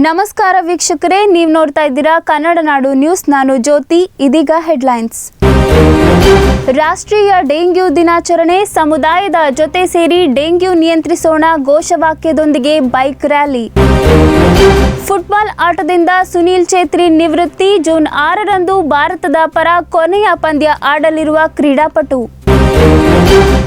ನಮಸ್ಕಾರ ವೀಕ್ಷಕರೇ ನೀವು ನೋಡ್ತಾ ಇದ್ದೀರಾ ಕನ್ನಡ ನಾಡು ನ್ಯೂಸ್ ನಾನು ಜ್ಯೋತಿ ಇದೀಗ ಹೆಡ್ಲೈನ್ಸ್ ರಾಷ್ಟ್ರೀಯ ಡೆಂಗ್ಯೂ ದಿನಾಚರಣೆ, ಸಮುದಾಯದ ಜೊತೆ ಸೇರಿ ಡೆಂಗ್ಯೂ ನಿಯಂತ್ರಿಸೋಣ ಘೋಷವಾಕ್ಯದೊಂದಿಗೆ ಬೈಕ್ ರ್ಯಾಲಿ. ಫುಟ್ಬಾಲ್ ಆಟದಿಂದ ಸುನೀಲ್ ಛೇತ್ರಿ ನಿವೃತ್ತಿ. ಜೂನ್ ಆರರಂದು ಭಾರತದ ಪರ ಕೊನೆಯ ಪಂದ್ಯ ಆಡಲಿರುವ ಕ್ರೀಡಾಪಟು.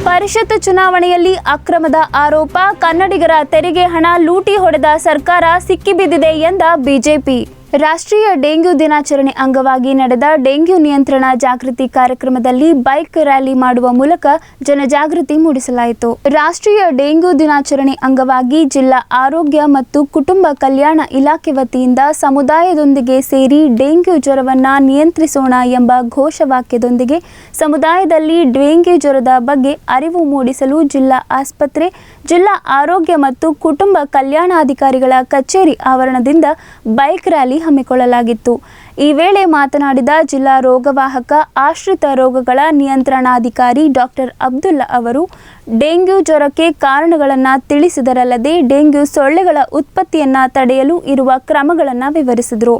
ಪರಿಷತ್ ಚುನಾವಣೆಯಲ್ಲಿ ಅಕ್ರಮದ ಆರೋಪ, ಕನ್ನಡಿಗರ ತೆರಿಗೆ ಹಣ ಲೂಟಿ ಹೊಡೆದ ಸರ್ಕಾರ ಸಿಕ್ಕಿಬಿದ್ದಿದೆ ಎಂದ ಬಿಜೆಪಿ. ರಾಷ್ಟ್ರೀಯ ಡೆಂಗ್ಯೂ ದಿನಾಚರಣೆ ಅಂಗವಾಗಿ ನಡೆದ ಡೆಂಗ್ಯೂ ನಿಯಂತ್ರಣ ಜಾಗೃತಿ ಕಾರ್ಯಕ್ರಮದಲ್ಲಿ ಬೈಕ್ ರ್ಯಾಲಿ ಮಾಡುವ ಮೂಲಕ ಜನಜಾಗೃತಿ ಮೂಡಿಸಲಾಯಿತು. ರಾಷ್ಟ್ರೀಯ ಡೆಂಗ್ಯೂ ದಿನಾಚರಣೆ ಅಂಗವಾಗಿ ಜಿಲ್ಲಾ ಆರೋಗ್ಯ ಮತ್ತು ಕುಟುಂಬ ಕಲ್ಯಾಣ ಇಲಾಖೆ ವತಿಯಿಂದ ಸಮುದಾಯದೊಂದಿಗೆ ಸೇರಿ ಡೆಂಗ್ಯೂ ಜ್ವರವನ್ನು ನಿಯಂತ್ರಿಸೋಣ ಎಂಬ ಘೋಷವಾಕ್ಯದೊಂದಿಗೆ ಸಮುದಾಯದಲ್ಲಿ ಡೆಂಗ್ಯೂ ಜ್ವರದ ಬಗ್ಗೆ ಅರಿವು ಮೂಡಿಸಲು ಜಿಲ್ಲಾ ಆಸ್ಪತ್ರೆ, ಜಿಲ್ಲಾ ಆರೋಗ್ಯ ಮತ್ತು ಕುಟುಂಬ ಕಲ್ಯಾಣಾಧಿಕಾರಿಗಳ ಕಚೇರಿ ಆವರಣದಿಂದ ಬೈಕ್ ರ್ಯಾಲಿ ಹಮ್ಮಿಕೊಳ್ಳಲಾಗಿತ್ತು. ಈ ವೇಳೆ ಮಾತನಾಡಿದ ಜಿಲ್ಲಾ ರೋಗವಾಹಕ ಆಶ್ರಿತ ರೋಗಗಳ ನಿಯಂತ್ರಣಾಧಿಕಾರಿ ಡಾಕ್ಟರ್ ಅಬ್ದುಲ್ಲಾ ಅವರು, ಡೆಂಗ್ಯೂ ಜ್ವರಕ್ಕೆ ಕಾರಣಗಳನ್ನು ತಿಳಿಸಿದರಲ್ಲದೆ ಡೆಂಗ್ಯೂ ಸೊಳ್ಳೆಗಳ ಉತ್ಪತ್ತಿಯನ್ನು ತಡೆಯಲು ಇರುವ ಕ್ರಮಗಳನ್ನು ವಿವರಿಸಿದರು.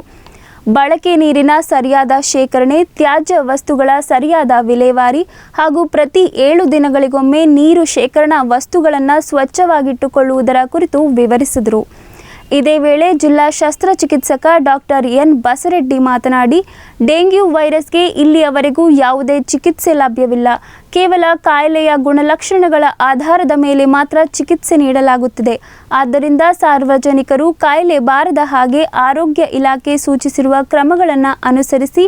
ಬಳಕೆ ನೀರಿನ ಸರಿಯಾದ ಶೇಖರಣೆ, ತ್ಯಾಜ್ಯ ವಸ್ತುಗಳ ಸರಿಯಾದ ವಿಲೇವಾರಿ ಹಾಗೂ ಪ್ರತಿ ಏಳು ದಿನಗಳಿಗೊಮ್ಮೆ ನೀರು ಶೇಖರಣಾ ವಸ್ತುಗಳನ್ನು ಸ್ವಚ್ಛವಾಗಿಟ್ಟುಕೊಳ್ಳುವುದರ ಕುರಿತು ವಿವರಿಸಿದರು. ಇದೇ ವೇಳೆ ಜಿಲ್ಲಾ ಶಸ್ತ್ರಚಿಕಿತ್ಸಕ ಡಾಕ್ಟರ್ ಎನ್ ಬಸರೆಡ್ಡಿ ಮಾತನಾಡಿ ಡೆಂಗ್ಯೂ ವೈರಸ್ಗೆ ಇಲ್ಲಿಯವರೆಗೂ ಯಾವುದೇ ಚಿಕಿತ್ಸೆ ಲಭ್ಯವಿಲ್ಲ. ಕೇವಲ ಕಾಯಿಲೆಯ ಗುಣಲಕ್ಷಣಗಳ ಆಧಾರದ ಮೇಲೆ ಮಾತ್ರ ಚಿಕಿತ್ಸೆ ನೀಡಲಾಗುತ್ತಿದೆ. ಆದ್ದರಿಂದ ಸಾರ್ವಜನಿಕರು ಕಾಯಿಲೆ ಬಾರದ ಹಾಗೆ ಆರೋಗ್ಯ ಇಲಾಖೆ ಸೂಚಿಸಿರುವ ಕ್ರಮಗಳನ್ನು ಅನುಸರಿಸಿ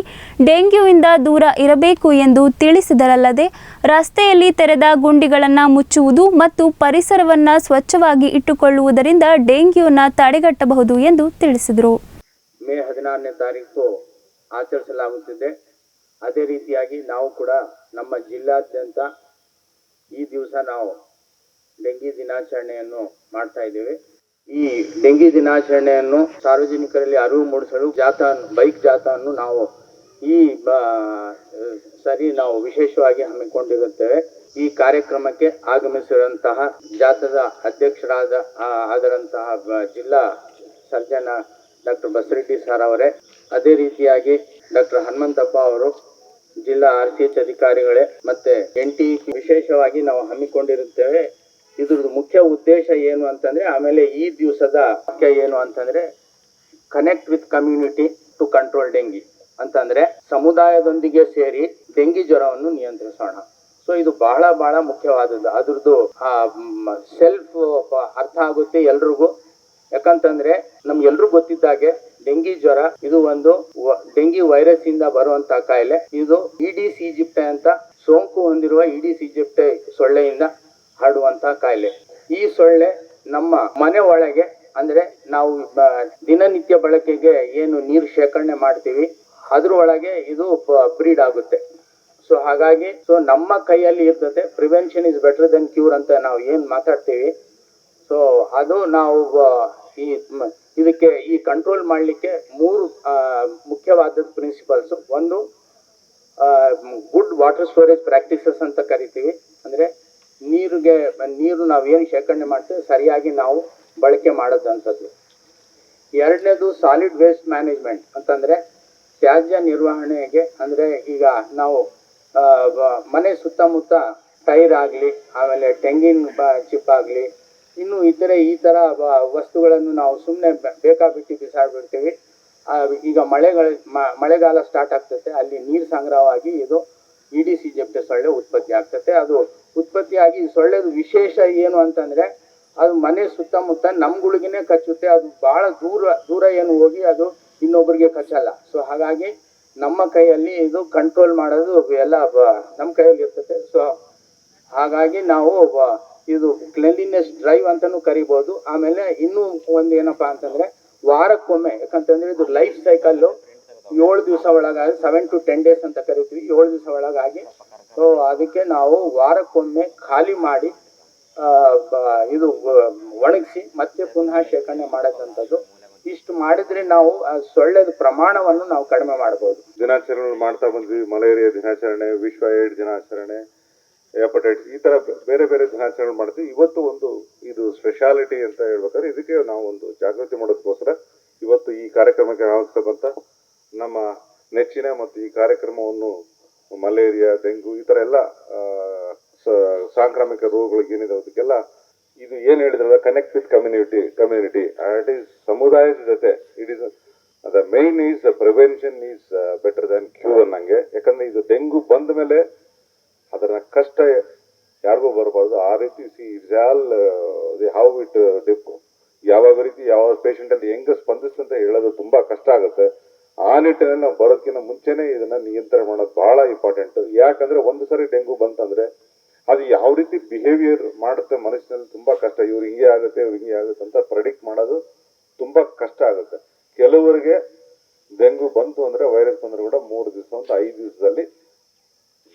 ಡೆಂಗ್ಯೂಯಿಂದ ದೂರ ಇರಬೇಕು ಎಂದು ತಿಳಿಸಿದರಲ್ಲದೆ, ರಸ್ತೆಯಲ್ಲಿ ತೆರೆದ ಗುಂಡಿಗಳನ್ನು ಮುಚ್ಚುವುದು ಮತ್ತು ಪರಿಸರವನ್ನು ಸ್ವಚ್ಛವಾಗಿ ಇಟ್ಟುಕೊಳ್ಳುವುದರಿಂದ ಡೆಂಗ್ಯೂನ ತಡೆಗಟ್ಟಬಹುದು ಎಂದು ತಿಳಿಸಿದರು. ಮೇ ಹದಿನಾರನೇ ತಾರೀಕು ಆಚರಿಸಲಾಗುತ್ತಿದೆ. ಅದೇ ರೀತಿಯಾಗಿ ನಾವು ಕೂಡ ನಮ್ಮ ಜಿಲ್ಲಾದ್ಯಂತ ಈ ದಿವಸ ನಾವು ಡೆಂಗಿ ದಿನಾಚರಣೆಯನ್ನು ಮಾಡ್ತಾ ಇದ್ದೇವೆ. ಈ ಡೆಂಗಿ ದಿನಾಚರಣೆಯನ್ನು ಸಾರ್ವಜನಿಕರಲ್ಲಿ ಅರಿವು ಮೂಡಿಸಲು ಜಾಥಾ ಬೈಕ್ ಜಾಥಾವನ್ನು ನಾವು ಈ ಸರಿ ನಾವು ವಿಶೇಷವಾಗಿ ಹಮ್ಮಿಕೊಂಡಿರುತ್ತೇವೆ. ಈ ಕಾರ್ಯಕ್ರಮಕ್ಕೆ ಆಗಮಿಸಿರುವಂತಹ ಜಾಥಾದ ಅಧ್ಯಕ್ಷರಾದ ಆದರಂತಹ ಜಿಲ್ಲಾ ಸರ್ಜನ ಡಾಕ್ಟರ್ ಬಸರೆಡ್ಡಿ ಸರ್ ಅವರೇ, ಅದೇ ರೀತಿಯಾಗಿ ಡಾಕ್ಟರ್ ಹನುಮಂತಪ್ಪ ಅವರು ಜಿಲ್ಲಾ ಆರ್ ಸಿ ಎಚ್ ಅಧಿಕಾರಿಗಳೇ ಮತ್ತೆ ಎನ್ ಟಿ ವಿಶೇಷವಾಗಿ ನಾವು ಹಮ್ಮಿಕೊಂಡಿರುತ್ತೇವೆ. ಇದ್ರದ್ದು ಮುಖ್ಯ ಉದ್ದೇಶ ಏನು ಅಂತಂದ್ರೆ, ಆಮೇಲೆ ಈ ದಿವಸದ ಮುಖ್ಯ ಏನು ಅಂತಂದ್ರೆ connect with community to control dengue ಅಂತಂದ್ರೆ ಸಮುದಾಯದೊಂದಿಗೆ ಸೇರಿ ಡೆಂಗಿ ಜ್ವರವನ್ನು ನಿಯಂತ್ರಿಸೋಣ. ಸೊ ಇದು ಬಹಳ ಬಹಳ ಮುಖ್ಯವಾದದ್ದು. ಅದ್ರದ್ದು ಸೆಲ್ಫ್ ಅರ್ಥ ಆಗುತ್ತೆ ಎಲ್ರಿಗೂ. ಯಾಕಂತಂದ್ರೆ ನಮ್ಗೆಲ್ರಿಗೂ ಗೊತ್ತಿದ್ದಾಗೆ ಡೆಂಗಿ ಜ್ವರ, ಇದು ಒಂದು ಡೆಂಗಿ ವೈರಸ್ ಇಂದ ಬರುವಂತ ಕಾಯಿಲೆ. ಇದು ಇಡಿ ಈಜಿಪ್ಟೆ ಅಂತ ಸೋಂಕು ಹೊಂದಿರುವ ಇಡಿ ಈಜಿಪ್ಟೆ ಸೊಳ್ಳೆಯಿಂದ ಹರಡುವಂತಹ ಕಾಯಿಲೆ. ಈ ಸೊಳ್ಳೆ ನಮ್ಮ ಮನೆ ಒಳಗೆ, ಅಂದ್ರೆ ನಾವು ದಿನನಿತ್ಯ ಬಳಕೆಗೆ ಏನು ನೀರು ಶೇಖರಣೆ ಮಾಡ್ತೀವಿ, ಅದ್ರ ಒಳಗೆ ಇದು ಬ್ರೀಡ್ ಆಗುತ್ತೆ. ಸೊ ಹಾಗಾಗಿ ಸೊ ನಮ್ಮ ಕೈಯಲ್ಲಿ ಇರ್ತದೆ prevention is better than cure ಅಂತ ನಾವು ಏನ್ ಮಾತಾಡ್ತೀವಿ. ಸೊ ಅದು ನಾವು ಈ ಇದಕ್ಕೆ ಈ ಕಂಟ್ರೋಲ್ ಮಾಡಲಿಕ್ಕೆ ಮೂರು ಮುಖ್ಯವಾದ ಪ್ರಿನ್ಸಿಪಲ್ಸ್ ಒಂದು ಗುಡ್ ವಾಟರ್ ಸ್ಟೋರೇಜ್ ಪ್ರಾಕ್ಟೀಸಸ್ ಅಂತ ಕರಿತೀವಿ. ಅಂದರೆ ನೀರಿಗೆ, ನೀರು ನಾವು ಏನು ಶೇಖರಣೆ ಮಾಡ್ತೇವೆ, ಸರಿಯಾಗಿ ನಾವು ಬಳಕೆ ಮಾಡೋದಂಥದ್ದು. ಎರಡನೇದು ಸಾಲಿಡ್ ವೇಸ್ಟ್ ಮ್ಯಾನೇಜ್ಮೆಂಟ್ ಅಂತಂದರೆ ತ್ಯಾಜ್ಯ ನಿರ್ವಹಣೆಗೆ, ಅಂದರೆ ಈಗ ನಾವು ಮನೆ ಸುತ್ತಮುತ್ತ ಟೈರ್ ಆಗಲಿ ಆಮೇಲೆ ತೆಂಗಿನ ಬ- ಚಿಪ್ ಆಗಲಿ ಇನ್ನು ಇದ್ದರೆ ಈ ಥರ ವಸ್ತುಗಳನ್ನು ನಾವು ಸುಮ್ಮನೆ ಬೇಕಾಬಿಟ್ಟು ಬಿಸಾಡ್ಬಿಡ್ತೀವಿ. ಈಗ ಮಳೆಗಳ ಮಳೆಗಾಲ ಸ್ಟಾರ್ಟ್ ಆಗ್ತದೆ. ಅಲ್ಲಿ ನೀರು ಸಂಗ್ರಹವಾಗಿ ಇದು ಇಡಿ ಸಿ ಜೆಪ್ಟೆ ಸೊಳ್ಳೆ ಉತ್ಪತ್ತಿ ಆಗ್ತದೆ. ಅದು ಉತ್ಪತ್ತಿಯಾಗಿ ಸೊಳ್ಳೆದು ವಿಶೇಷ ಏನು ಅಂತಂದ್ರೆ ಅದು ಮನೆ ಸುತ್ತಮುತ್ತ ನಮ್ಗುಳಿಗೆ ಕಚ್ಚುತ್ತೆ. ಅದು ಬಹಳ ದೂರ ದೂರ ಏನು ಹೋಗಿ ಅದು ಇನ್ನೊಬ್ಬರಿಗೆ ಕಚ್ಚಲ್ಲ. ಸೊ ಹಾಗಾಗಿ ನಮ್ಮ ಕೈಯಲ್ಲಿ ಇದು ಕಂಟ್ರೋಲ್ ಮಾಡೋದು ಎಲ್ಲ ನಮ್ಮ ಕೈಯಲ್ಲಿ ಇರ್ತದೆ. ಸೊ ಹಾಗಾಗಿ ನಾವು ಇದು ಕ್ಲೆನ್ಲಿನೆಸ್ ಡ್ರೈವ್ ಅಂತಾನೂ ಕರಿಬೋದು. ಆಮೇಲೆ ಇನ್ನೂ ಒಂದು ಏನಪ್ಪಾ ಅಂತಂದ್ರೆ ವಾರಕ್ಕೊಮ್ಮೆ, ಯಾಕಂತಂದ್ರೆ ಇದು ಲೈಫ್ ಸೈಕಲ್ಲು ಏಳು ದಿವಸ ಒಳಗಾಗಿ ಸೆವೆನ್ ಟು ಟೆನ್ ಡೇಸ್ ಅಂತ ಕರಿತೀವಿ, ಏಳು ದಿವಸ ಒಳಗಾಗಿ. ಸೊ ಅದಕ್ಕೆ ನಾವು ವಾರಕ್ಕೊಮ್ಮೆ ಖಾಲಿ ಮಾಡಿ ಇದು ಒಣಗಿಸಿ ಮತ್ತೆ ಪುನಃ ಶೇಖರಣೆ ಮಾಡೋದಂಥದ್ದು. ಇಷ್ಟು ಮಾಡಿದ್ರೆ ನಾವು ಸೊಳ್ಳೆದ ಪ್ರಮಾಣವನ್ನು ನಾವು ಕಡಿಮೆ ಮಾಡ್ಬೋದು. ದಿನಾಚರಣೆ ಮಾಡ್ತಾ ಬಂದ್ವಿ. ಮಲೇರಿಯಾ ದಿನಾಚರಣೆ, ವಿಶ್ವ ಏಡ್ ದಿನಾಚರಣೆ. ಹೆಪಟೈಟಿಸ್ ಈ ತರ ಬೇರೆ ಬೇರೆ ದಿನಾಚರಣೆ ಮಾಡ್ತೀವಿ ಇವತ್ತು ಒಂದು ಇದು ಸ್ಪೆಷಾಲಿಟಿ ಅಂತ ಹೇಳ್ಬೇಕಾದ್ರೆ ಇದಕ್ಕೆ ನಾವು ಒಂದು ಜಾಗೃತಿ ಮಾಡೋದಕ್ಕೋಸ್ಕರ ಇವತ್ತು ಈ ಕಾರ್ಯಕ್ರಮಕ್ಕೆ ಆಗತಕ್ಕಂಥ ನಮ್ಮ ನೆಚ್ಚಿನ ಮತ್ತು ಈ ಕಾರ್ಯಕ್ರಮವನ್ನು ಮಲೇರಿಯಾ, ಡೆಂಗು ಈ ಥರ ಎಲ್ಲ ಸಾಂಕ್ರಾಮಿಕ ರೋಗಗಳಿಗೆ ಏನಿದೆ ಅದಕ್ಕೆಲ್ಲ ಇದು ಏನು ಹೇಳಿದ್ರಲ್ಲ connect with community community it is ಸಮುದಾಯದ ಜೊತೆ. It is the main is prevention is better than cure ಅನ್ನಂಗೆ. ಯಾಕಂದ್ರೆ ಇದು ಡೆಂಗು ಬಂದ ಮೇಲೆ ಅದರ ಕಷ್ಟ ಯಾರಿಗೂ ಬರಬಾರ್ದು. ಆ ರೀತಿ see it's all the how it dip ಯಾವಾಗ ರೀತಿ ಯಾವ ಪೇಷಂಟ್ ಅಲ್ಲಿ ಸ್ಪಂದಿಸ್ತು ಅಂತ ಹೇಳೋದು ತುಂಬಾ ಕಷ್ಟ ಆಗುತ್ತೆ. ಆ ನಿಟ್ಟಿನಲ್ಲಿ ನಾವು ಬರೋದಕ್ಕಿಂತ ಮುಂಚೆನೆ ಇದನ್ನ ನಿಯಂತ್ರಣ ಮಾಡೋದು ಬಹಳ ಇಂಪಾರ್ಟೆಂಟ್ ಯಾಕಂದ್ರೆ ಒಂದು ಸರಿ ಡೆಂಗು ಬಂತಂದ್ರೆ ಅದು ಯಾವ ರೀತಿ ಬಿಹೇವಿಯರ್ ಮಾಡುತ್ತೆ ಮನುಷ್ಯನಲ್ಲಿ ತುಂಬಾ ಕಷ್ಟ. ಇವ್ರು ಹಿಂಗೆ ಆಗುತ್ತೆ, ಇವ್ರು ಹಿಂಗೆ ಆಗುತ್ತೆ ಅಂತ ಪ್ರೆಡಿಕ್ಟ್ ಮಾಡೋದು ತುಂಬಾ ಕಷ್ಟ ಆಗುತ್ತೆ. ಕೆಲವರಿಗೆ ಡೆಂಗು ಬಂತು ಅಂದ್ರೆ ವೈರಸ್ ಬಂದ್ರೆ ಕೂಡ ಮೂರು ದಿವಸ ಅಂತ ಐದು ದಿವಸದಲ್ಲಿ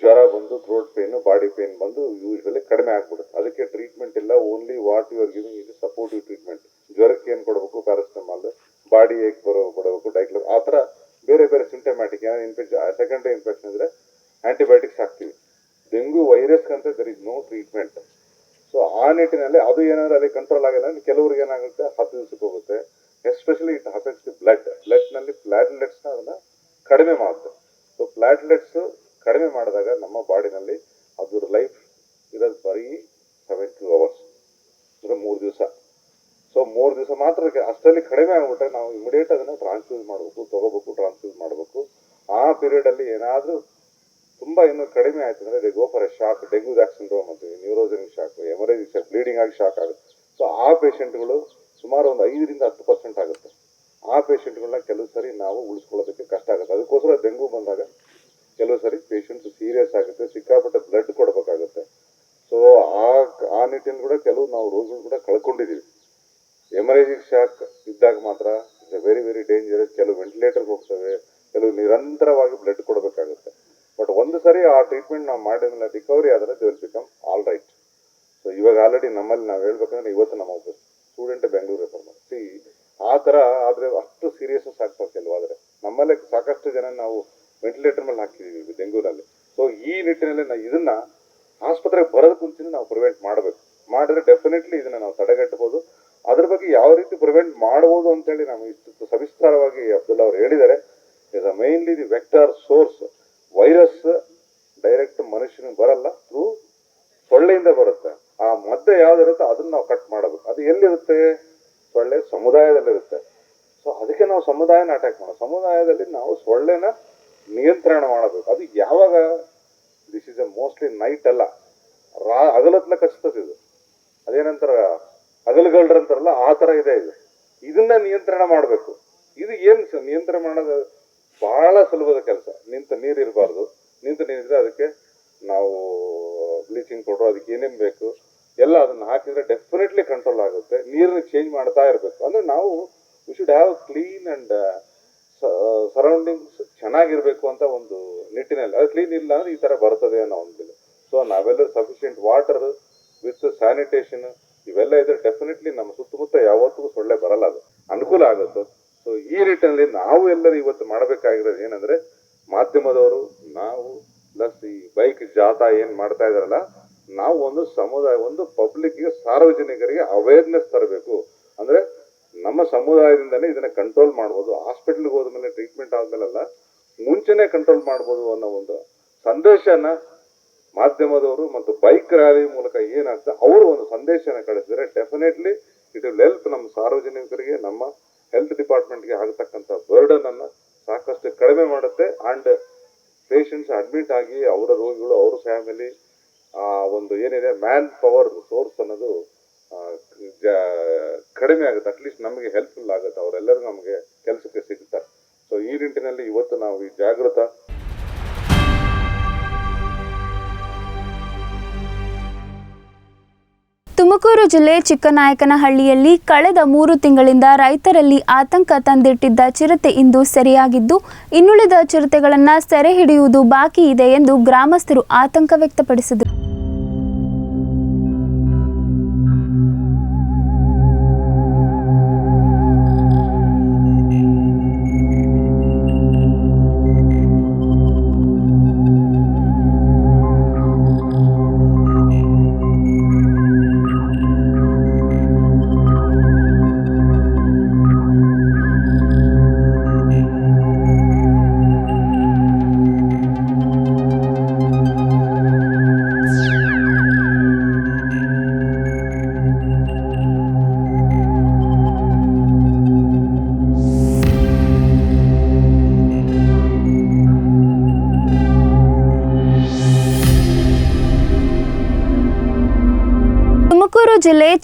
ಜ್ವರ ಬಂದು ಥ್ರೋಟ್ ಪೇನ್ ಬಾಡಿ ಪೇನ್ ಬಂದು ಯೂಶ್ವಲಿ ಕಡಿಮೆ ಆಗ್ಬಿಡುತ್ತೆ. ಅದಕ್ಕೆ ಟ್ರೀಟ್ಮೆಂಟ್ ಇಲ್ಲ. Only what you are giving ಇದು ಸಪೋರ್ಟಿವ್ ಟ್ರೀಟ್ಮೆಂಟ್ ಜ್ವರಕ್ಕೆ ಏನು ಕೊಡಬೇಕು? ಪ್ಯಾರಾಸಿಟಮಾಲ್ ಬಾಡಿ ಏಕ್ ಬರೋ ಕೊಡಬೇಕು ಡೈಕ್ಲೋ ಆ ಥರ ಬೇರೆ ಬೇರೆ ಸಿಂಟಮ್ಯಾಟಿಕ್ ಏನಾದ್ರು ಇನ್ಫೆಕ್ಷನ್ ಸೆಕೆಂಡರಿ ಇನ್ಫೆಕ್ಷನ್ ಇದ್ರೆ ಆಂಟಿಬಯೋಟಿಕ್ಸ್ ಹಾಕ್ತೀವಿ. ಡೆಂಗು ವೈರಸ್ ಅಂತ there is no treatment so ಆ ನಿಟ್ಟಿನಲ್ಲಿ ಅದು ಏನಾದ್ರೂ ಅಲ್ಲಿ ಕಂಟ್ರೋಲ್ ಆಗಿಲ್ಲ ಅಂದ್ರೆ ಕೆಲವ್ರಿಗೆ ಏನಾಗುತ್ತೆ? ಹತ್ತು ದಿವಸಕ್ಕೆ ಹೋಗುತ್ತೆ. Especially it affects the blood ಬ್ಲಡ್ನಲ್ಲಿ ಪ್ಲಾಟ್ಲೆಟ್ಸ್ನ ಅದನ್ನ ಕಡಿಮೆ ಮಾಡುತ್ತೆ. ಸೊ ಪ್ಲಾಟ್ಲೆಟ್ಸ್ ಕಡಿಮೆ ಮಾಡಿದಾಗ ನಮ್ಮ ಬಾಡಿನಲ್ಲಿ ಅದ್ರ ಲೈಫ್ ಇರೋದು ಬರೀ ಸೆವೆನ್ ಟು ಅವರ್ಸ್ ಅಂದರೆ ಮೂರು ದಿವಸ. ಸೊ ಮೂರು ದಿವಸ ಮಾತ್ರ ಅಷ್ಟರಲ್ಲಿ ಕಡಿಮೆ ಆಗಿಬಿಟ್ರೆ ನಾವು ಇಮಿಡಿಯೇಟ್ ಅದನ್ನು ಟ್ರಾನ್ಸ್ಫ್ಯೂಸ್ ಮಾಡಬೇಕು, ತೊಗೋಬೇಕು ಟ್ರಾನ್ಸ್ಫ್ಯೂಸ್ ಮಾಡಬೇಕು. ಆ ಪೀರಿಯಡಲ್ಲಿ ಏನಾದರೂ ತುಂಬ ಇನ್ನೂ ಕಡಿಮೆ ಆಯ್ತು ಅಂದರೆ they go for a shock dengue back syndrome ಅಂತೀವಿ neurogenic shock haemorrhagic shock bleeding ಆಗಿ ಶಾಕ್ ಆಗುತ್ತೆ. ಸೊ ಆ ಪೇಷೆಂಟ್ಗಳು ಸುಮಾರು ಒಂದು ಐದರಿಂದ ಹತ್ತು ಪರ್ಸೆಂಟ್ ಆಗುತ್ತೆ. ಆ ಪೇಷೆಂಟ್ಗಳನ್ನ ಕೆಲವು ಸರಿ ನಾವು ಉಳಿಸ್ಕೊಳ್ಳೋದಕ್ಕೆ ಕಷ್ಟ ಆಗುತ್ತೆ ಅದಕ್ಕೋಸ್ಕರ ಡೆಂಗು ಬಂದಾಗ ಕೆಲವು ಸರಿ ಪೇಷಂಟ್ಸ್ ಸೀರಿಯಸ್ ಆಗುತ್ತೆ ಸಿಕ್ಕಾಪಟ್ಟೆ ಬ್ಲಡ್ ಕೊಡಬೇಕಾಗುತ್ತೆ ಸೊ ಆ ಆ ನಿಟ್ಟಿನಲ್ಲಿ ಕೂಡ ಕೆಲವು ನಾವು ರೋಗಿಗಳು ಕೂಡ ಕಳ್ಕೊಂಡಿದ್ದೀವಿ ಎಮರೇಜಿಕ್ ಶಾಕ್ ಇದ್ದಾಗ ಮಾತ್ರ ಇಟ್ಸ್ ವೆರಿ ವೆರಿ ಡೇಂಜರಸ್ ಕೆಲವು ವೆಂಟಿಲೇಟರ್ಗೆ ಹೋಗ್ತವೆ ಕೆಲವು ನಿರಂತರವಾಗಿ ಬ್ಲಡ್ ಕೊಡಬೇಕಾಗುತ್ತೆ ಬಟ್ ಒಂದು ಸರಿ ಆ ಟ್ರೀಟ್ಮೆಂಟ್ ನಾವು ಮಾಡಿದ್ಮೇಲೆ ರಿಕವರಿ ಆದರೆ they will become all right so ಇವಾಗ ಆಲ್ರೆಡಿ ನಮ್ಮಲ್ಲಿ ನಾವು ಹೇಳ್ಬೇಕಂದ್ರೆ ಇವತ್ತು ನಮ್ಮ ಒಬ್ಬ ಸ್ಟೂಡೆಂಟ್ ಬೆಂಗಳೂರು ರೆಫರ್ ಮಾಡಿ ಸಿ ಆ ಥರ ಆದರೆ ಅಷ್ಟು ಸೀರಿಯಸ್ನೆಸ್ ಆಗ್ತದೆ ಆದರೆ ನಮ್ಮಲ್ಲೇ ಸಾಕಷ್ಟು ಜನ ನಾವು ವೆಂಟಿಲೇಟರ್ ಮೇಲೆ ಹಾಕಿದ್ದೀವಿ ಬೆಂಗಳೂರಲ್ಲಿ. ಸೊ ಈ ನಿಟ್ಟಿನಲ್ಲಿ ನಾವು ಇದನ್ನ ಆಸ್ಪತ್ರೆಗೆ ಬರೋದು ಮುಂಚೆ ನಾವು ಪ್ರಿವೆಂಟ್ ಮಾಡಬೇಕು. ಮಾಡಿದ್ರೆ ಡೆಫಿನೆಟ್ಲಿ ಇದನ್ನ ನಾವು ತಡೆಗಟ್ಟಬಹುದು. ಅದ್ರ ಬಗ್ಗೆ ಯಾವ ರೀತಿ ಪ್ರಿವೆಂಟ್ ಮಾಡಬಹುದು ಅಂತೇಳಿ ನಾವು ಇಷ್ಟು ಸವಿಸ್ತಾರವಾಗಿ ಅಬ್ದುಲ್ಲಾ ಅವರು ಹೇಳಿದ್ದಾರೆ. Is mainly the vector source virus direct ಮನುಷ್ಯನಿಗೆ ಬರಲ್ಲ ಥ್ರೂ ಸೊಳ್ಳೆಯಿಂದ ಬರುತ್ತೆ. ಆ ಮದ್ದೆ ಯಾವ್ದಿರುತ್ತೋ ಅದನ್ನ ನಾವು ಕಟ್ ಮಾಡಬೇಕು. ಅದು ಎಲ್ಲಿರುತ್ತೆ? ಸೊಳ್ಳೆ ಸಮುದಾಯದಲ್ಲಿರುತ್ತೆ. ಸೊ ಅದಕ್ಕೆ ನಾವು ಸಮುದಾಯನ ಅಟ್ಯಾಕ್ ಮಾಡೋದು. ಸಮುದಾಯದಲ್ಲಿ ನಾವು ಸೊಳ್ಳೆನ ನಿಯಂತ್ರಣ ಮಾಡಬೇಕು. ಅದು ಯಾವಾಗ? This is a mostly night ಅಲ್ಲ. ರಾ, ಹಗಲತ್ನ ಕಚ್ತದೆ ಇದು. ಅದೇನಂತಾರ? ಅಂತಾರಲ್ಲ, ಆ ಥರ ಇದೆ ಇದು. ಇದನ್ನ ನಿಯಂತ್ರಣ ಮಾಡಬೇಕು. ಇದು ಏನು ನಿಯಂತ್ರಣ ಮಾಡೋದು? ಬಹಳ ಸುಲಭದ ಕೆಲಸ. ನಿಂತ ನೀರು ಇರಬಾರ್ದು ನಿಂತ ನೀರಿದ್ರೆ ಅದಕ್ಕೆ ನಾವು ಬ್ಲೀಚಿಂಗ್ ಪೌಡ್ರು ಅದಕ್ಕೆ ಏನೇನು ಬೇಕು ಎಲ್ಲ ಅದನ್ನ ಹಾಕಿದ್ರೆ ಡೆಫಿನೆಟ್ಲಿ ಕಂಟ್ರೋಲ್ ಆಗುತ್ತೆ ನೀರನ್ನ ಮಾಡ್ತಾ ಇರಬೇಕು. ಅಂದ್ರೆ ನಾವು we should have clean and surroundings ಚೆನ್ನಾಗಿರ್ಬೇಕು ಅಂತ ಒಂದು ನಿಟ್ಟಿನಲ್ಲಿ. ಅದು ಕ್ಲೀನ್ ಇಲ್ಲ ಅಂದ್ರೆ ಈ ತರ ಬರ್ತದೆ ಅನ್ನೋ ಒಂದು ಸೊ ನಾವೆಲ್ಲರೂ ಸಫಿಷಿಯೆಂಟ್ ವಾಟರ್ ವಿತ್ ಸ್ಯಾನಿಟೇಷನ್ ಇವೆಲ್ಲ ಇದ್ರೆ ಡೆಫಿನೆಟ್ಲಿ ನಮ್ಮ ಸುತ್ತಮುತ್ತ ಯಾವತ್ತಿಗೂ ಸೊಳ್ಳೆ ಬರಲ್ಲ ಅದು. ಅನುಕೂಲ ಆಗುತ್ತೆ. ಸೊ ಈ ನಿಟ್ಟಿನಲ್ಲಿ ನಾವು ಎಲ್ಲರೂ ಇವತ್ತು ಮಾಡಬೇಕಾಗಿರೋದು ಏನಂದ್ರೆ ಮಾಧ್ಯಮದವರು, ನಾವು ಪ್ಲಸ್ ಈ ಬೈಕ್ ಜಾಥಾ ಏನ್ ಮಾಡ್ತಾ ಇದಾರಲ್ಲ ನಾವು ಒಂದು ಸಮುದಾಯ, ಒಂದು ಪಬ್ಲಿಕ್ಗೆ ಸಾರ್ವಜನಿಕರಿಗೆ ಅವೇರ್ನೆಸ್ ತರಬೇಕು. ಅಂದ್ರೆ ನಮ್ಮ ಸಮುದಾಯದಿಂದಲೇ ಇದನ್ನ ಕಂಟ್ರೋಲ್ ಮಾಡ್ಬೋದು. ಹಾಸ್ಪಿಟ್ಲ್ಗೆ ಹೋದ್ಮೇಲೆ ಟ್ರೀಟ್ಮೆಂಟ್ ಆದ್ಮೇಲೆಲ್ಲ ಮುಂಚೆನೆ ಕಂಟ್ರೋಲ್ ಮಾಡ್ಬೋದು ಅನ್ನೋ ಒಂದು ಸಂದೇಶನ ಮಾಧ್ಯಮದವರು ಮತ್ತು ಬೈಕ್ ರ್ಯಾಲಿ ಮೂಲಕ ಏನಾಗ್ತದೆ, ಅವರು ಒಂದು ಸಂದೇಶನ ಕಳಿಸಿದ್ರೆ ಡೆಫಿನೆಟ್ಲಿ ಇಟ್ ವಿಲ್ ಹೆಲ್ಪ್ ನಮ್ಮ ಸಾರ್ವಜನಿಕರಿಗೆ, ನಮ್ಮ ಹೆಲ್ತ್ ಡಿಪಾರ್ಟ್ಮೆಂಟ್ಗೆ ಆಗತಕ್ಕಂಥ ಬರ್ಡನ್ ಅನ್ನ ಸಾಕಷ್ಟು ಕಡಿಮೆ ಮಾಡುತ್ತೆ. ಅಂಡ್ ಪೇಷಂಟ್ಸ್ ಅಡ್ಮಿಟ್ ಆಗಿ ಅವರ ರೋಗಿಗಳು, ಅವ್ರ ಫ್ಯಾಮಿಲಿ ಆ ಒಂದು ಏನಿದೆ ಮ್ಯಾನ್ ಪವರ್ ಸೋರ್ಸ್ ಅನ್ನೋದು ಕಡಿಮೆ ಆಗುತ್ತೆ. ಅಟ್ಲೀಸ್ಟ್ ನಮಗೆ ಹೆಲ್ಪ್ಫುಲ್ ಆಗುತ್ತೆ. ಅವರೆಲ್ಲರೂ ನಮಗೆ ಕೆಲಸಕ್ಕೆ ಸಿಗ್ತಾರೆ. ಸೊ ಈ ನಿಟ್ಟಿನಲ್ಲಿ ಇವತ್ತು ನಾವು ಈ ಜಾಗೃತ ತುಮಕೂರು ಜಿಲ್ಲೆ ಚಿಕ್ಕನಾಯಕನಹಳ್ಳಿಯಲ್ಲಿ ಕಳೆದ ಮೂರು ತಿಂಗಳಿಂದ ರೈತರಲ್ಲಿ ಆತಂಕ ತಂದಿಟ್ಟಿದ್ದ ಚಿರತೆ ಇಂದು ಸೆರೆಯಾಗಿದ್ದು, ಇನ್ನುಳಿದ ಚಿರತೆಗಳನ್ನು ಸೆರೆ ಹಿಡಿಯುವುದು ಬಾಕಿ ಇದೆ ಎಂದು ಗ್ರಾಮಸ್ಥರು ಆತಂಕ ವ್ಯಕ್ತಪಡಿಸಿದರು.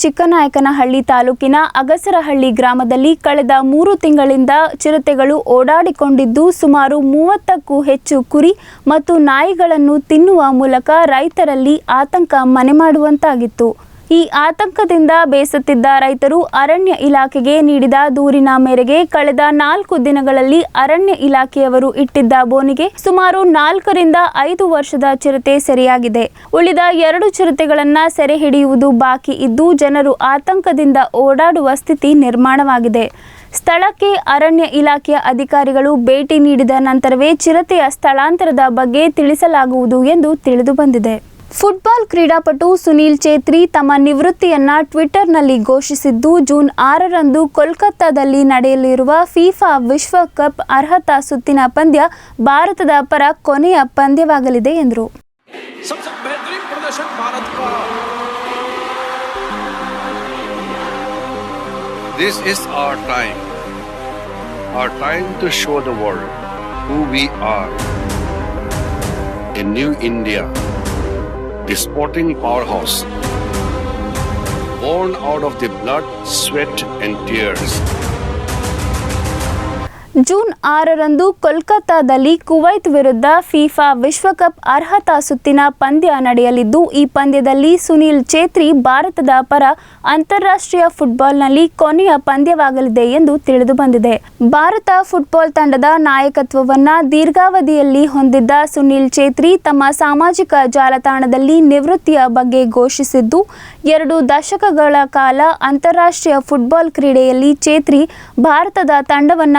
ಚಿಕ್ಕನಾಯಕನಹಳ್ಳಿ ತಾಲೂಕಿನ ಅಗಸರಹಳ್ಳಿ ಗ್ರಾಮದಲ್ಲಿ ಕಳೆದ ಮೂರು ತಿಂಗಳಿಂದ ಚಿರತೆಗಳು ಓಡಾಡಿಕೊಂಡಿದ್ದು ಸುಮಾರು ಮೂವತ್ತಕ್ಕೂ ಹೆಚ್ಚು ಕುರಿ ಮತ್ತು ನಾಯಿಗಳನ್ನು ತಿನ್ನುವ ಮೂಲಕ ರೈತರಲ್ಲಿ ಆತಂಕ ಮನೆ ಮಾಡುವಂತಾಗಿತ್ತು. ಈ ಆತಂಕದಿಂದ ಬೇಸತ್ತಿದ್ದ ರೈತರು ಅರಣ್ಯ ಇಲಾಖೆಗೆ ನೀಡಿದ ದೂರಿನ ಮೇರೆಗೆ ಕಳೆದ ನಾಲ್ಕು ದಿನಗಳಲ್ಲಿ ಅರಣ್ಯ ಇಲಾಖೆಯವರು ಇಟ್ಟಿದ್ದ ಬೋನಿಗೆ ಸುಮಾರು ನಾಲ್ಕರಿಂದ ಐದು ವರ್ಷದ ಚಿರತೆ ಸೆರೆಯಾಗಿದೆ. ಉಳಿದ ಎರಡು ಚಿರತೆಗಳನ್ನ ಸೆರೆ ಹಿಡಿಯುವುದು ಬಾಕಿ ಇದ್ದು ಜನರು ಆತಂಕದಿಂದ ಓಡಾಡುವ ಸ್ಥಿತಿ ನಿರ್ಮಾಣವಾಗಿದೆ. ಸ್ಥಳಕ್ಕೆ ಅರಣ್ಯ ಇಲಾಖೆಯ ಅಧಿಕಾರಿಗಳು ಭೇಟಿ ನೀಡಿದ ನಂತರವೇ ಚಿರತೆಯ ಸ್ಥಳಾಂತರದ ಬಗ್ಗೆ ತಿಳಿಸಲಾಗುವುದು ಎಂದು ತಿಳಿದು ಬಂದಿದೆ. ಫುಟ್ಬಾಲ್ ಕ್ರೀಡಾಪಟು ಸುನೀಲ್ ಚೇತ್ರಿ ತಮ್ಮ ನಿವೃತ್ತಿಯನ್ನ ಟ್ವಿಟರ್ನಲ್ಲಿ ಘೋಷಿಸಿದ್ದು, ಜೂನ್ ಆರರಂದು ಕೋಲ್ಕತ್ತಾದಲ್ಲಿ ನಡೆಯಲಿರುವ ಫಿಫಾ ವಿಶ್ವಕಪ್ ಅರ್ಹತಾ ಸುತ್ತಿನ ಪಂದ್ಯ ಭಾರತದ ಪರ ಕೊನೆಯ ಪಂದ್ಯವಾಗಲಿದೆ ಎಂದರು. The sporting powerhouse, born out of the blood, sweat, and tears. June ಆರರಂದು ಕೋಲ್ಕತ್ತಾದಲ್ಲಿ ಕುವೈತ್ ವಿರುದ್ಧ ಫಿಫಾ ವಿಶ್ವಕಪ್ ಅರ್ಹತಾ ಸುತ್ತಿನ ಪಂದ್ಯ ನಡೆಯಲಿದ್ದು, ಈ ಪಂದ್ಯದಲ್ಲಿ ಸುನೀಲ್ ಚೇತ್ರಿ ಭಾರತದ ಪರ ಅಂತಾರಾಷ್ಟ್ರೀಯ ಫುಟ್ಬಾಲ್ನಲ್ಲಿ ಕೊನೆಯ ಪಂದ್ಯವಾಗಲಿದೆ ಎಂದು ತಿಳಿದು ಬಂದಿದೆ. ಭಾರತ ಫುಟ್ಬಾಲ್ ತಂಡದ ನಾಯಕತ್ವವನ್ನು ದೀರ್ಘಾವಧಿಯಲ್ಲಿ ಹೊಂದಿದ್ದ ಸುನೀಲ್ ಚೇತ್ರಿ ತಮ್ಮ ಸಾಮಾಜಿಕ ಜಾಲತಾಣದಲ್ಲಿ ನಿವೃತ್ತಿಯ ಬಗ್ಗೆ ಘೋಷಿಸಿದ್ದು, ಎರಡು ದಶಕಗಳ ಕಾಲ ಅಂತಾರಾಷ್ಟ್ರೀಯ ಫುಟ್ಬಾಲ್ ಕ್ರೀಡೆಯಲ್ಲಿ ಚೇತ್ರಿ ಭಾರತದ ತಂಡವನ್ನ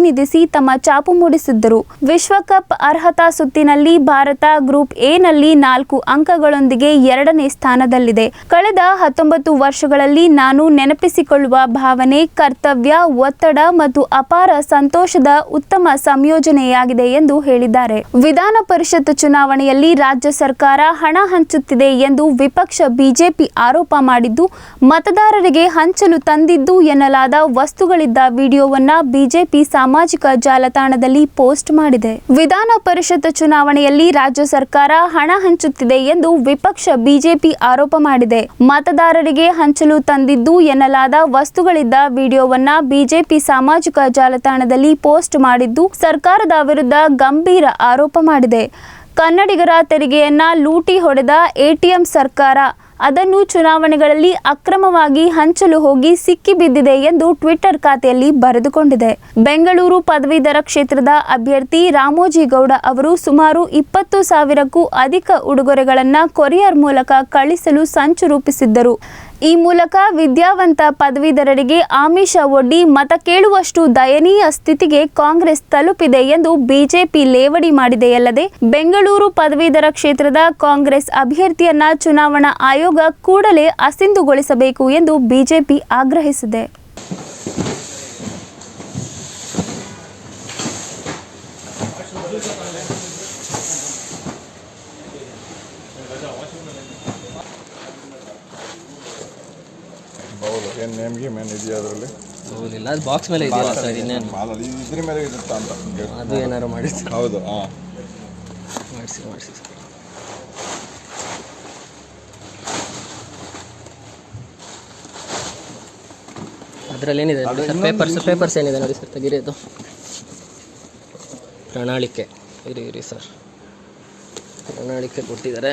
ಪ್ರತಿನಿಧಿಸಿ ತಮ್ಮ ಚಾಪು ಮೂಡಿಸಿದ್ದರು. ವಿಶ್ವಕಪ್ ಅರ್ಹತಾ ಸುತ್ತಿನಲ್ಲಿ ಭಾರತ ಗ್ರೂಪ್ ಎ ನಲ್ಲಿ ನಾಲ್ಕು ಅಂಕಗಳೊಂದಿಗೆ ಎರಡನೇ ಸ್ಥಾನದಲ್ಲಿದೆ. ಕಳೆದ ಹತ್ತೊಂಬತ್ತು ವರ್ಷಗಳಲ್ಲಿ ನಾನು ನೆನಪಿಸಿಕೊಳ್ಳುವ ಭಾವನೆ, ಕರ್ತವ್ಯ, ಒತ್ತಡ ಮತ್ತು ಅಪಾರ ಸಂತೋಷದ ಉತ್ತಮ ಸಂಯೋಜನೆಯಾಗಿದೆ ಎಂದು ಹೇಳಿದ್ದಾರೆ. ವಿಧಾನ ಪರಿಷತ್ ಚುನಾವಣೆಯಲ್ಲಿ ರಾಜ್ಯ ಸರ್ಕಾರ ಹಣ ಹಂಚುತ್ತಿದೆ ಎಂದು ವಿಪಕ್ಷ ಬಿಜೆಪಿ ಆರೋಪ ಮಾಡಿದ್ದು, ಮತದಾರರಿಗೆ ಹಂಚಲು ತಂದಿದ್ದು ಎನ್ನಲಾದ ವಸ್ತುಗಳಿದ್ದ ವಿಡಿಯೋವನ್ನ ಬಿಜೆಪಿ ಸಾಮಾಜಿಕ ಜಾಲತಾಣದಲ್ಲಿ ಪೋಸ್ಟ್ ಮಾಡಿದೆ. ವಿಧಾನ ಪರಿಷತ್ ಚುನಾವಣೆಯಲ್ಲಿ ರಾಜ್ಯ ಸರ್ಕಾರ ಹಣ ಹಂಚುತ್ತಿದೆ ಎಂದು ವಿಪಕ್ಷ ಬಿಜೆಪಿ ಆರೋಪ ಮಾಡಿದೆ. ಮತದಾರರಿಗೆ ಹಂಚಲು ತಂದಿದ್ದು ಎನ್ನಲಾದ ವಸ್ತುಗಳಿದ್ದ ವಿಡಿಯೋವನ್ನ ಬಿಜೆಪಿ ಸಾಮಾಜಿಕ ಜಾಲತಾಣದಲ್ಲಿ ಪೋಸ್ಟ್ ಮಾಡಿದ್ದು ಸರ್ಕಾರದ ವಿರುದ್ಧ ಗಂಭೀರ ಆರೋಪ ಮಾಡಿದೆ. ಕನ್ನಡಿಗರ ತೆರಿಗೆಯನ್ನ ಲೂಟಿ ಹೊಡೆದ ಎಟಿಎಂ ಸರ್ಕಾರ ಅದನ್ನು ಚುನಾವಣೆಗಳಲ್ಲಿ ಅಕ್ರಮವಾಗಿ ಹಂಚಲು ಹೋಗಿ ಸಿಕ್ಕಿಬಿದ್ದಿದೆ ಎಂದು ಟ್ವಿಟರ್ ಖಾತೆಯಲ್ಲಿ ಬರೆದುಕೊಂಡಿದೆ. ಬೆಂಗಳೂರು ಪದವೀಧರ ಕ್ಷೇತ್ರದ ಅಭ್ಯರ್ಥಿ ರಾಮೋಜಿಗೌಡ ಅವರು ಸುಮಾರು ಇಪ್ಪತ್ತು ಸಾವಿರಕ್ಕೂ ಅಧಿಕ ಉಡುಗೊರೆಗಳನ್ನು ಕೊರಿಯರ್ ಮೂಲಕ ಕಳಿಸಲು ಸಂಚು ರೂಪಿಸಿದ್ದರು. ಈ ಮೂಲಕ ವಿದ್ಯಾವಂತ ಪದವೀಧರರಿಗೆ ಆಮಿಷ ಒಡ್ಡಿ ಮತ ಕೇಳುವಷ್ಟು ದಯನೀಯ ಸ್ಥಿತಿಗೆ ಕಾಂಗ್ರೆಸ್ ತಲುಪಿದೆ ಎಂದು ಬಿಜೆಪಿ ಲೇವಡಿ ಮಾಡಿದೆಯಲ್ಲದೆ ಬೆಂಗಳೂರು ಪದವೀಧರ ಕ್ಷೇತ್ರದ ಕಾಂಗ್ರೆಸ್ ಅಭ್ಯರ್ಥಿಯನ್ನ ಚುನಾವಣಾ ಆಯೋಗ ಕೂಡಲೇ ಅಸಿಂಧುಗೊಳಿಸಬೇಕು ಎಂದು ಬಿಜೆಪಿ ಆಗ್ರಹಿಸಿದೆ ಹೌದು ಏನು ನೇಮ್ ಗೀಮ್ ಏನು ಇದೆಯಾ ಅದರಲ್ಲಿ? ಹೌದಿಲ್ಲ ಅದು ಬಾಕ್ಸ್ ಮೇಲೆ ಇದೆಯಲ್ಲ ಸರ್ ಇನ್ನೇನು? ಮಾಲಲ್ಲಿ ಇದ್ರ ಮೇಲೆ ಇರುತ್ತಾ ಅಂತ ಅದು ಏನಾರು ಮಾಡಿ ಹೌದು ಹಾಂ ಮಾಡಿಸಿ ಮಾಡಿಸಿ. ಸರ್ ಅದರಲ್ಲಿ ಏನಿದೆ? ಸರ್ ಪೇಪರ್ಸ್ ಪೇಪರ್ಸ್ ಏನಿದೆ ನೋಡಿ ಸರ್ ತೆಗೀರಿ ಅದು ಪ್ರಣಾಳಿಕೆ. ಇರಿ ಇರಿ ಸರ್. ಪ್ರಣಾಳಿಕೆ ಕೊಟ್ಟಿದ್ದಾರೆ.